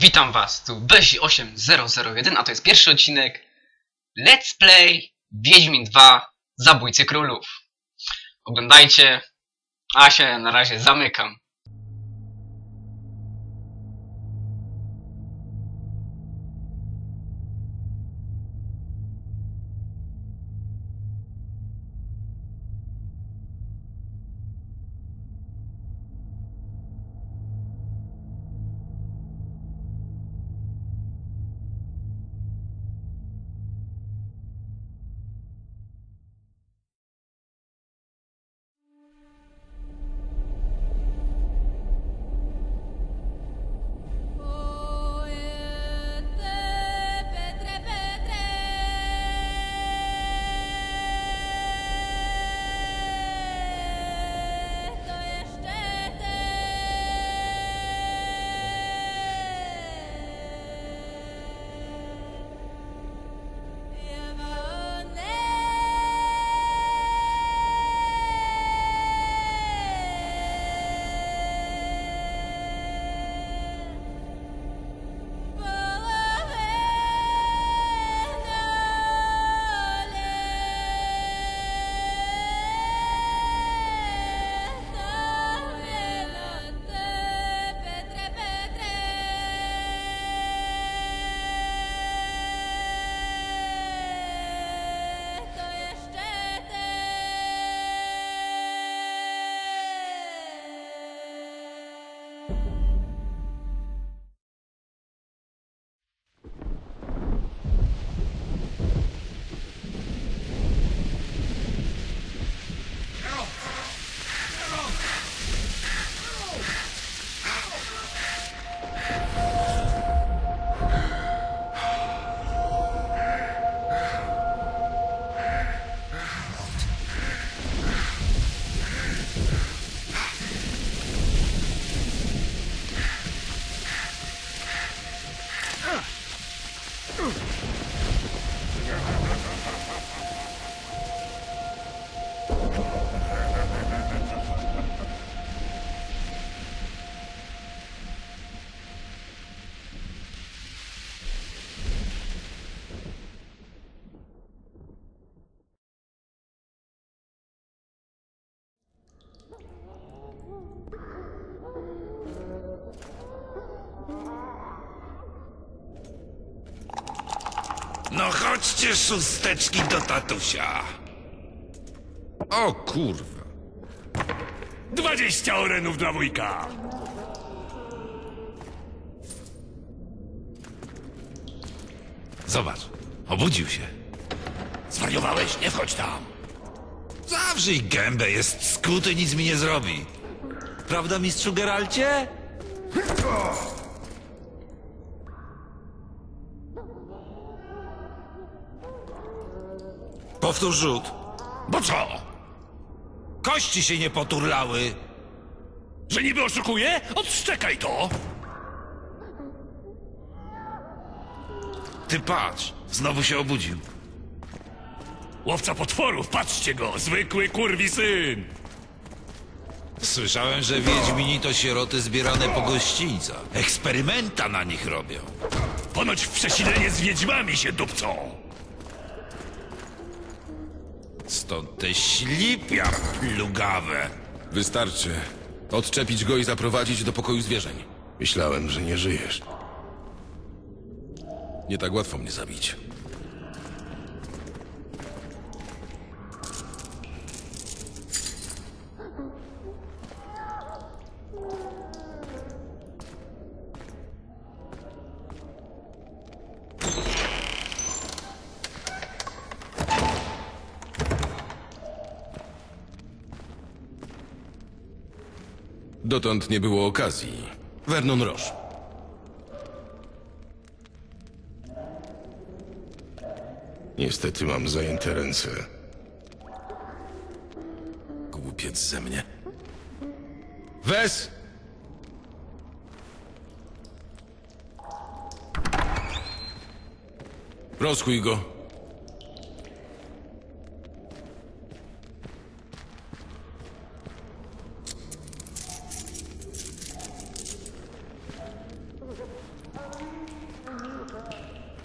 Witam was, tu Bezi8001, a to jest pierwszy odcinek Let's Play Wiedźmin 2 Zabójcy Królów. Oglądajcie, a się na razie zamykam. No chodźcie, szósteczki, do tatusia. O kurwa. Dwadzieścia orenów dla wujka! Zobacz, obudził się. Zwariowałeś? Nie wchodź tam! Zawrzyj gębę, jest skuty, nic mi nie zrobi. Prawda, mistrzu Geralcie? Powtórz rzut. Bo co? Kości się nie poturlały. Że niby oszukuje? Odszczekaj to! Ty patrz, znowu się obudził. Łowca potworów, patrzcie go! Zwykły kurwi syn! Słyszałem, że Wiedźmini to sieroty zbierane po gościńcach. Eksperymenta na nich robią. Ponoć w przesilenie z wiedźmami się dupcą! Stąd te ślipia plugawe. Wystarczy. Odczepić go i zaprowadzić do pokoju zwierzeń. Myślałem, że nie żyjesz. Nie tak łatwo mnie zabić. Dotąd nie było okazji. Vernon Roche. Niestety mam zajęte ręce. Głupiec ze mnie. Wes! Rozchuj go.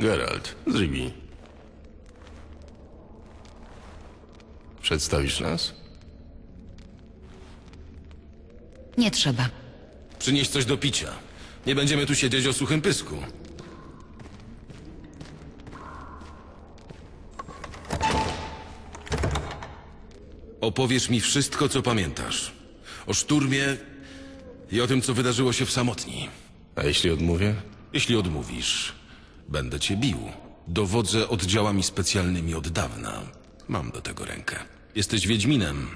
Geralt, z Rivi. Przedstawisz nas? Nie trzeba. Przynieś coś do picia. Nie będziemy tu siedzieć o suchym pysku. Opowiesz mi wszystko, co pamiętasz. O szturmie i o tym, co wydarzyło się w samotni. A jeśli odmówię? Jeśli odmówisz, będę cię bił. Dowodzę oddziałami specjalnymi od dawna. Mam do tego rękę. Jesteś Wiedźminem.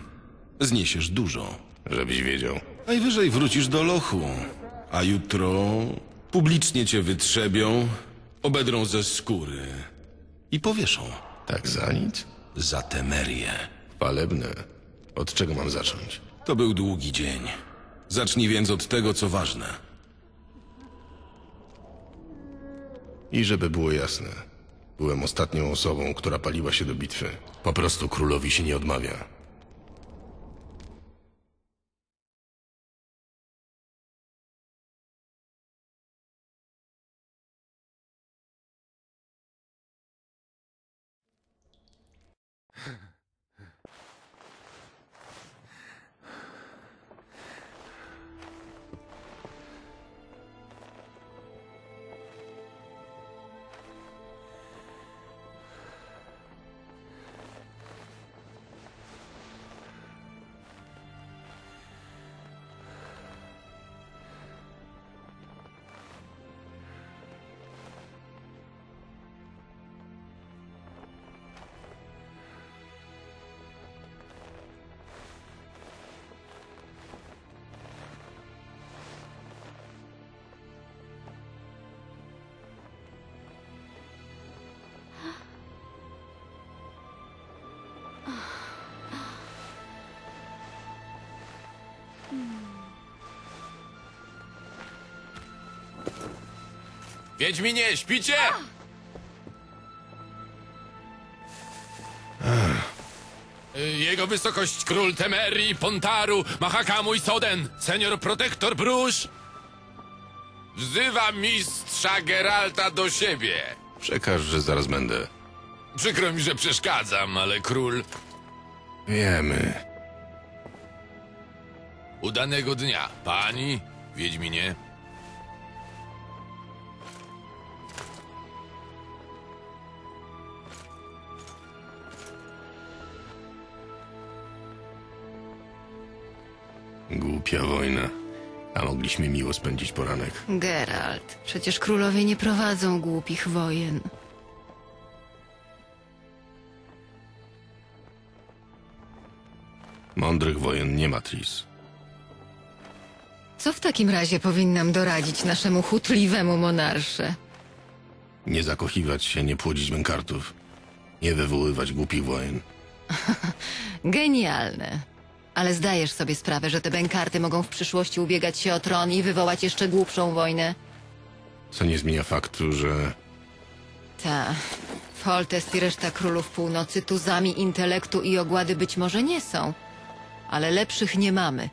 Zniesiesz dużo. Żebyś wiedział. Najwyżej wrócisz do lochu. A jutro publicznie cię wytrzebią, obedrą ze skóry i powieszą. Tak za nic? Za temerię. Chwalebne. Od czego mam zacząć? To był długi dzień. Zacznij więc od tego, co ważne. I żeby było jasne, byłem ostatnią osobą, która paliła się do bitwy. Po prostu królowi się nie odmawia. Wiedźminie, śpicie? Jego wysokość król Temerii, Pontaru, Mahakamu i Soden, senior protektor Brusz, wzywa mistrza Geralta do siebie. Przekaż, że zaraz będę. Przykro mi, że przeszkadzam, ale król... Wiemy. Udanego dnia, pani, Wiedźminie. Głupia wojna. A mogliśmy miło spędzić poranek. Geralt, przecież królowie nie prowadzą głupich wojen. Mądrych wojen nie ma, Tris. Co w takim razie powinnam doradzić naszemu chutliwemu monarsze? Nie zakochiwać się, nie płodzić mękartów. Nie wywoływać głupich wojen. Genialne. Ale zdajesz sobie sprawę, że te bękarty mogą w przyszłości ubiegać się o tron i wywołać jeszcze głupszą wojnę? Co nie zmienia faktu, że Ta. Foltest i reszta królów północy tuzami intelektu i ogłady być może nie są. Ale lepszych nie mamy.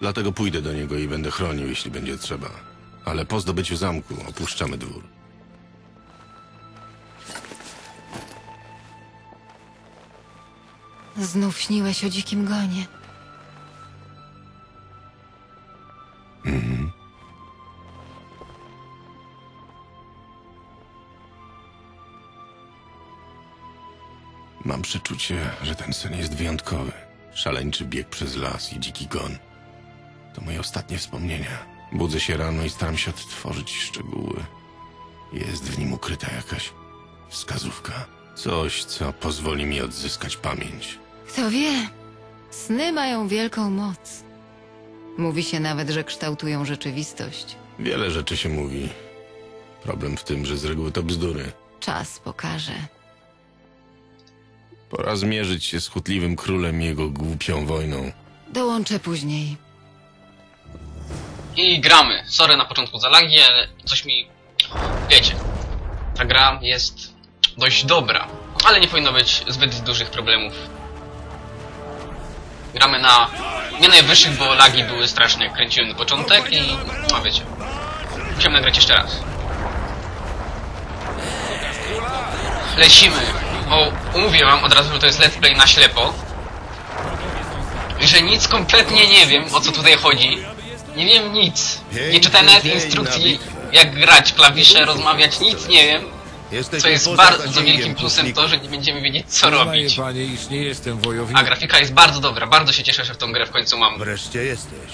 Dlatego pójdę do niego i będę chronił, jeśli będzie trzeba. Ale po zdobyciu zamku opuszczamy dwór. Znów śniłeś o dzikim gonie. Mam przeczucie, że ten sen jest wyjątkowy. Szaleńczy bieg przez las i dziki gon. To moje ostatnie wspomnienia. Budzę się rano i staram się odtworzyć szczegóły. Jest w nim ukryta jakaś wskazówka. Coś, co pozwoli mi odzyskać pamięć. Kto wie, sny mają wielką moc. Mówi się nawet, że kształtują rzeczywistość. Wiele rzeczy się mówi. Problem w tym, że z reguły to bzdury. Czas pokaże. Pora zmierzyć się z chutliwym królem i jego głupią wojną. Dołączę później. I gramy. Sorry na początku za lagi, ale coś mi... Wiecie, ta gra jest dość dobra, ale nie powinno być zbyt dużych problemów. Gramy na nie najwyższych, bo lagi były straszne, kręciłem na początek i... no wiecie. Musiałem nagrać jeszcze raz. Lecimy. O, mówię wam od razu, że to jest let's play na ślepo. Że nic kompletnie nie wiem, o co tutaj chodzi. Nie wiem nic. Nie czytałem nawet instrukcji, jak grać klawisze, rozmawiać, nic nie wiem. Co jest bardzo wielkim plusem to, że nie będziemy wiedzieć co Przyznaję, robić. panie, iż nie jestem A wojownikiem. grafika jest bardzo dobra, bardzo się cieszę, że w tą grę w końcu mam. Wreszcie jesteś.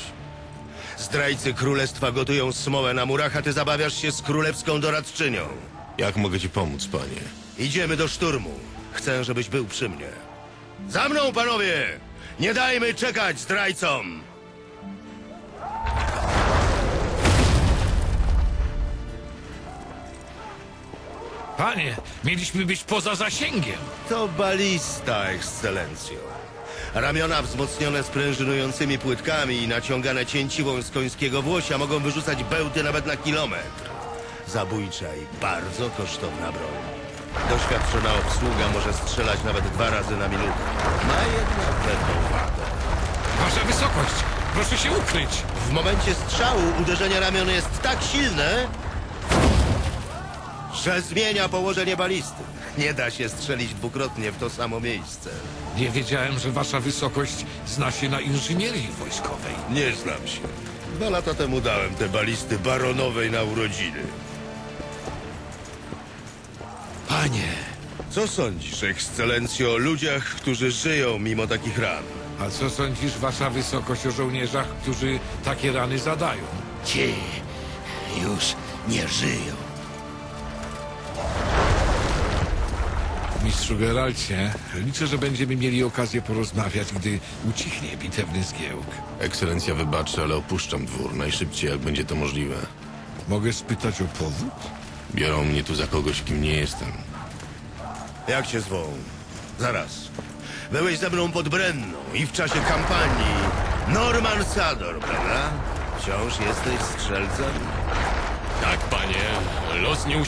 Zdrajcy królestwa gotują smołę na murach, a ty zabawiasz się z królewską doradczynią. Jak mogę ci pomóc, panie? Idziemy do szturmu. Chcę, żebyś był przy mnie. Za mną, panowie! Nie dajmy czekać zdrajcom! Panie, mieliśmy być poza zasięgiem. To balista, ekscelencjo. Ramiona wzmocnione sprężynującymi płytkami i naciągane cięciwą z końskiego włosia mogą wyrzucać bełty nawet na kilometr. Zabójcza i bardzo kosztowna broń. Doświadczona obsługa może strzelać nawet dwa razy na minutę. Ma jednak pewną wadę. Wasza wysokość, proszę się ukryć. W momencie strzału uderzenie ramion jest tak silne, że zmienia położenie balisty. Nie da się strzelić dwukrotnie w to samo miejsce. Nie wiedziałem, że wasza wysokość zna się na inżynierii wojskowej. Nie znam się. Dwa lata temu dałem te balisty baronowej na urodziny. Panie, Co sądzisz, ekscelencjo, o ludziach, którzy żyją mimo takich ran? a co sądzisz, wasza wysokość, o żołnierzach, którzy takie rany zadają? Ci już nie żyją. Mistrzu Geralcie, liczę, że będziemy mieli okazję porozmawiać, gdy ucichnie bitewny zgiełk. Ekscelencja wybaczy, ale opuszczam dwór najszybciej, jak będzie to możliwe. Mogę spytać o powód? Biorą mnie tu za kogoś, kim nie jestem. Jak cię zwą? Zaraz. Byłeś ze mną pod Brenną i w czasie kampanii Norman Sador, prawda? Wciąż jesteś strzelcem? Tak, panie. Los nie